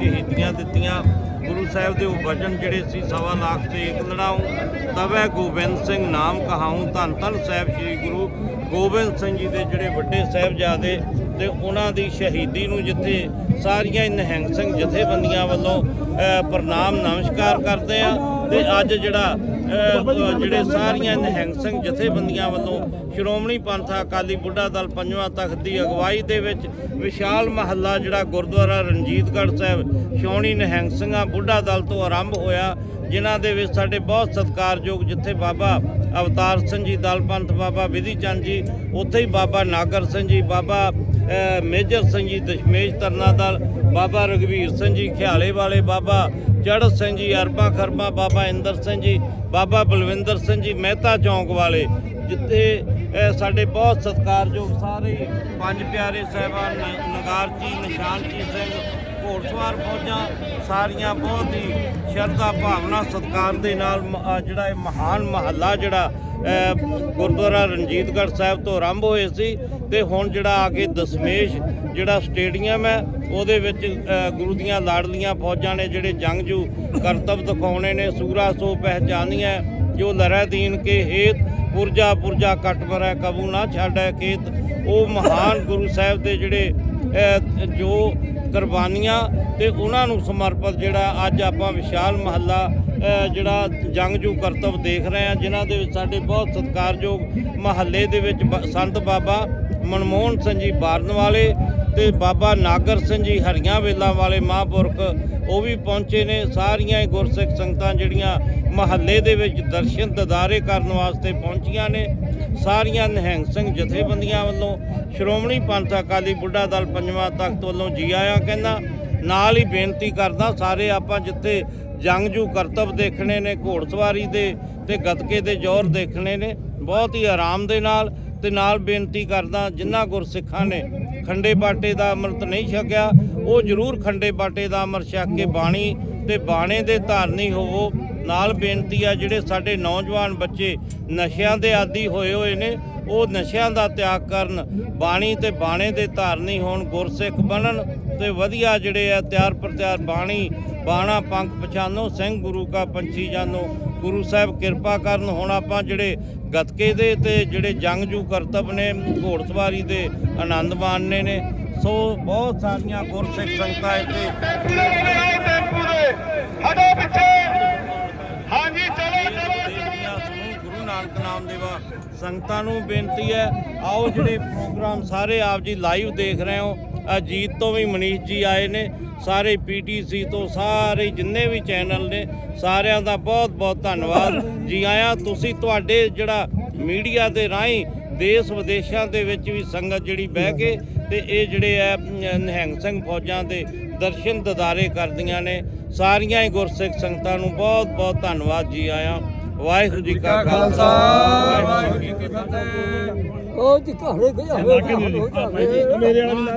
ਸ਼ਹੀਦੀਆਂ ਦਿੱਤੀਆਂ। ਗੁਰੂ ਸਾਹਿਬ ਦੇ ਉਹ ਵਚਨ ਜਿਹੜੇ ਸੀ, ਸਵਾ ਲੱਖ ਤੇ ਇੱਕ ਲੜਾਉ। ਤਵੈ ਗੋਬਿੰਦ ਸਿੰਘ ਨਾਮ ਕਹਾਉ, ਧੰਨ ਧੰਨ ਸਾਹਿਬ ਸ੍ਰੀ ਗੁਰੂ ਗੋਬਿੰਦ ਸਿੰਘ ਜੀ ਦੇ ਜਿਹੜੇ ਵੱਡੇ ਸਾਹਿਬਜ਼ਾਦੇ ਤੇ ਉਹਨਾਂ ਦੀ ਸ਼ਹੀਦੀ ਨੂੰ ਜਿੱਥੇ ਸਾਰੀਆਂ ਹੀ ਨਿਹੰਗ ਸਿੰਘ ਜਥੇਬੰਦੀਆਂ ਵੱਲੋਂ ਪ੍ਰਣਾਮ ਨਮਸਕਾਰ ਕਰਦੇ ਆ। ਤੇ ਅੱਜ ਜਿਹੜਾ ਜਿਹੜੇ ਸਾਰੀਆਂ ਨਿਹੰਗ ਸਿੰਘ ਜਥੇਬੰਦੀਆਂ ਵੱਲੋਂ ਸ਼੍ਰੋਮਣੀ ਪੰਥ ਅਕਾਲੀ ਬੁੱਢਾ ਦਲ ਪੰਜਵਾਂ ਤਖਤ ਦੀ ਅਗਵਾਈ ਦੇ ਵਿੱਚ ਵਿਸ਼ਾਲ ਮਹੱਲਾ ਜਿਹੜਾ ਗੁਰਦੁਆਰਾ ਰਣਜੀਤਗੜ੍ਹ ਸਾਹਿਬ ਸ਼ੌਣੀ ਨਿਹੰਗ ਸਿੰਘਾਂ ਬੁੱਢਾ ਦਲ ਤੋਂ ਆਰੰਭ ਹੋਇਆ, ਜਿਨ੍ਹਾਂ ਦੇ ਵਿੱਚ ਸਾਡੇ ਬਹੁਤ ਸਤਿਕਾਰਯੋਗ ਜਿੱਥੇ ਬਾਬਾ ਅਵਤਾਰ ਸਿੰਘ ਜੀ, ਦਲ ਪੰਥ ਬਾਬਾ ਵਿਧੀ ਚੰਦ ਜੀ, ਉੱਥੇ ਹੀ ਬਾਬਾ ਨਾਗਰ ਸਿੰਘ ਜੀ, ਬਾਬਾ ਮੇਜਰ ਸਿੰਘ ਜੀ, ਦਸ਼ਮੇਸ਼ ਤਰਨਾ ਦਲ, ਬਾਬਾ ਰਗਵੀਰ ਸਿੰਘ ਜੀ, ਖਿਆਲੇ ਵਾਲੇ ਬਾਬਾ ਚੜ੍ਹਤ ਸਿੰਘ ਜੀ ਅਰਬਾਂ ਖਰਬਾਂ ਬਾਬਾ ਇੰਦਰ ਸਿੰਘ ਜੀ, ਬਾਬਾ ਬਲਵਿੰਦਰ ਸਿੰਘ ਜੀ, ਮਹਿਤਾ ਚੌਂਕ ਵਾਲੇ, ਜਿੱਥੇ ਸਾਡੇ ਬਹੁਤ ਸਤਿਕਾਰਯੋਗ ਸਾਰੇ ਪੰਜ ਪਿਆਰੇ ਸਾਹਿਬਾਨ, ਨ- ਨਗਾਰਚੀ, ਨਿਸ਼ਾਨਚੀ ਸਿੰਘ ਘੋੜਸਵਾਰ ਫੌਜਾਂ ਸਾਰੀਆਂ ਬਹੁਤ ਹੀ ਸ਼ਰਧਾ, ਭਾਵਨਾ, ਸਤਿਕਾਰ ਦੇ ਨਾਲ ਮ- ਜਿਹੜਾ ਇਹ ਮਹਾਨ ਮਹੱਲਾ ਜਿਹੜਾ ਗੁਰਦੁਆਰਾ ਰਣਜੀਤਗੜ੍ਹ ਸਾਹਿਬ ਤੋਂ ਆਰੰਭ ਹੋਏ ਸੀ ਤੇ ਹੁਣ ਜਿਹੜਾ ਆ ਕੇ ਦਸਮੇਸ਼ ਜਿਹੜਾ ਸਟੇਡੀਅਮ ਹੈ, ਉਹਦੇ ਵਿੱਚ ਗੁਰੂ ਦੀਆਂ ਲਾੜਲੀਆਂ ਫੌਜਾਂ ਨੇ ਜਿਹੜੇ ਜੰਗਜੂ ਕਰਤੱਵ ਦਿਖਾਉਣੇ ਨੇ, ਸੂਰਾ ਸੋ ਪਹਿਚਾਨੀਆਂ ਜੋ ਲਹਿਰਾ ਦੀਨ ਕੇ ਹੇਤ, ਪੁਰਜਾ ਪੁਰਜਾ ਕੱਟ ਮਰੈ ਕਬੂ ਨਾ ਛਾੜੈ ਖੇਤ। ਉਹ ਮਹਾਨ ਗੁਰੂ ਸਾਹਿਬ ਦੇ ਜਿਹੜੇ ਜੋ ਕੁਰਬਾਨੀਆਂ ਤੇ ਉਹਨਾਂ ਨੂੰ ਸਮਰਪਿਤ ਜਿਹੜਾ ਅੱਜ ਆਪਾਂ ਵਿਸ਼ਾਲ ਮਹੱਲਾ ਜਿਹੜਾ ਜੰਗਜੂ ਕਰਤੱਵ ਦੇਖ ਰਹੇ ਹਾਂ, ਜਿਨ੍ਹਾਂ ਦੇ ਵਿੱਚ ਸਾਡੇ ਬਹੁਤ ਸਤਿਕਾਰਯੋਗ ਮਹੱਲੇ ਦੇ ਵਿੱਚ ਬ- ਸੰਤ ਬਾਬਾ ਮਨਮੋਹਨ ਸਿੰਘ ਜੀ ਬਾਰਨ ਵਾਲੇ ਤੇ ਬਾਬਾ ਨਾਗਰ ਸਿੰਘ ਜੀ ਹਰੀਆਂ ਵੇਲਾਂ ਵਾਲੇ ਮਹਾਂਪੁਰਖ, ਉਹ ਵੀ ਪਹੁੰਚੇ ਨੇ। ਸਾਰੀਆਂ ਹੀ ਗੁਰਸਿੱਖ ਸੰਗਤਾਂ ਜਿਹੜੀਆਂ ਮਹੱਲੇ ਦੇ ਵਿੱਚ ਦਰਸ਼ਨ ਦਦਾਰੇ ਕਰਨ ਵਾਸਤੇ ਪਹੁੰਚੀਆਂ ਨੇ। ਸਾਰੀਆਂ ਨਿਹੰਗ ਸਿੰਘ ਜਥੇਬੰਦੀਆਂ ਵੱਲੋਂ ਸ਼੍ਰੋਮਣੀ ਪੰਥ ਅਕਾਲੀ ਬੁੱਢਾ ਦਲ ਪੰਜਵਾਂ ਤਖਤ ਵੱਲੋਂ ਜੀ ਆਇਆਂ ਕਹਿੰਦਾ, ਨਾਲ ਹੀ ਬੇਨਤੀ ਕਰਦਾ ਸਾਰੇ ਆਪਾਂ ਜਿੱਥੇ ਜੰਗਜੂ ਕਰਤੱਵ ਦੇਖਣੇ ਨੇ, ਘੋੜਸਵਾਰੀ ਦੇ ਤੇ ਗੱਤਕੇ ਦੇ ਜ਼ੋਰ ਦੇਖਣੇ ਨੇ, ਬਹੁਤ ਹੀ ਆਰਾਮ ਦੇ ਨਾਲ ਤੇ ਨਾਲ ਬੇਨਤੀ ਕਰਦਾ ਜਿਨ੍ਹਾਂ ਗੁਰਸਿੱਖਾਂ ਨੇ ਖੰਡੇ ਬਾਟੇ ਦਾ ਅੰਮ੍ਰਿਤ ਨਹੀਂ ਛਕਿਆ, ਉਹ ਜ਼ਰੂਰ ਖੰਡੇ ਬਾਟੇ ਦਾ ਅੰਮ੍ਰਿਤ ਛਕ ਕੇ ਬਾਣੀ ਤੇ ਬਾਣੇ ਦੇ ਧਾਰਨੀ ਹੋਵੋ। ਨਾਲ ਬੇਨਤੀ ਆ ਜਿਹੜੇ ਸਾਡੇ ਨੌਜਵਾਨ ਬੱਚੇ ਨਸ਼ਿਆਂ ਦੇ ਆਦੀ ਹੋਏ ਹੋਏ ਨੇ, ਉਹ ਨਸ਼ਿਆਂ ਦਾ ਤਿਆਗ ਕਰਨ, ਬਾਣੀ ਤੇ ਬਾਣੇ ਦੇ ਧਾਰਨੀ ਹੋਣ, ਗੁਰਸਿੱਖ ਬਣਨ ਤੇ ਵਧੀਆ ਜਿਹੜੇ ਆ ਤਿਆਰ ਪ੍ਰਤਿਆਰ ਬਾਣੀ, ਬਾਣਾ, ਪੰਖ ਪਛਾਨੋ, ਸਿੰਘ ਗੁਰੂ ਕਾ ਪੰਛੀ ਜਾਨੋ, ਗੁਰੂ ਸਾਹਿਬ ਕਿਰਪਾ ਕਰਨ। ਹੁਣ ਆਪਾਂ ਜਿਹੜੇ ਗਤਕੇ ਦੇ ਤੇ ਜਿਹੜੇ ਜੰਗਜੂ ਕਰਤੱਵ ਨੇ, ਘੋੜਸਵਾਰੀ ਦੇ ਆਨੰਦ ਮਾਣਨੇ ਨੇ, ਸੋ ਬਹੁਤ ਸਾਰੀਆਂ ਗੁਰਸਿੱਖ ਸੰਗਤਾਂ ਇੱਥੇ ਪੂਰੇ ਪਿੱਛੇ ਨਾਨਕ ਨਾਮ ਦੇਵਾ। ਸੰਗਤਾਂ ਨੂੰ ਬੇਨਤੀ ਹੈ, ਆਓ ਜਿਹੜੇ ਪ੍ਰੋਗਰਾਮ ਸਾਰੇ ਆਪ ਜੀ ਲਾਈਵ ਦੇਖ ਰਹੇ ਹੋ, ਅਜੀਤ ਤੋਂ ਵੀ ਮਨੀਸ਼ ਜੀ ਆਏ ਨੇ, ਸਾਰੇ ਪੀਟੀਸੀ ਤੋਂ ਸਾਰੇ ਜਿੰਨੇ ਵੀ ਚੈਨਲ ਨੇ, ਸਾਰਿਆਂ ਦਾ ਬਹੁਤ ਬਹੁਤ ਧੰਨਵਾਦ। ਜੀ ਆਇਆਂ, ਤੁਸੀਂ ਤੁਹਾਡੇ ਜਿਹੜਾ ਮੀਡੀਆ ਦੇ ਰਾਹੀਂ ਦੇਸ਼ ਵਿਦੇਸ਼ਾਂ ਦੇ ਵਿੱਚ ਵੀ ਸੰਗਤ ਜਿਹੜੀ ਬਹਿ ਕੇ ਤੇ ਇਹ ਜਿਹੜੇ ਆ ਨਿਹੰਗ ਸਿੰਘ ਫੌਜਾਂ ਦੇ ਦਰਸ਼ਨ ਦਦਾਰੇ ਕਰਦੀਆਂ ਨੇ, ਸਾਰੀਆਂ ਹੀ ਗੁਰਸਿੱਖ ਸੰਗਤਾਂ ਨੂੰ ਬਹੁਤ ਬਹੁਤ ਧੰਨਵਾਦ ਜੀ ਆਇਆਂ। ਵਾਹਿਗੁਰੂ ਜੀ ਕਾ ਖਾਲਸਾ। ਵਾਹਿਗੁਰੂ ਜੀ ਕੀ ਫਤਿਹ। ਉਹ ਜੀ ਘਰੇ ਗਿਆ ਹੋਇਆ ਮੇਰੇ ਵਾਲਾ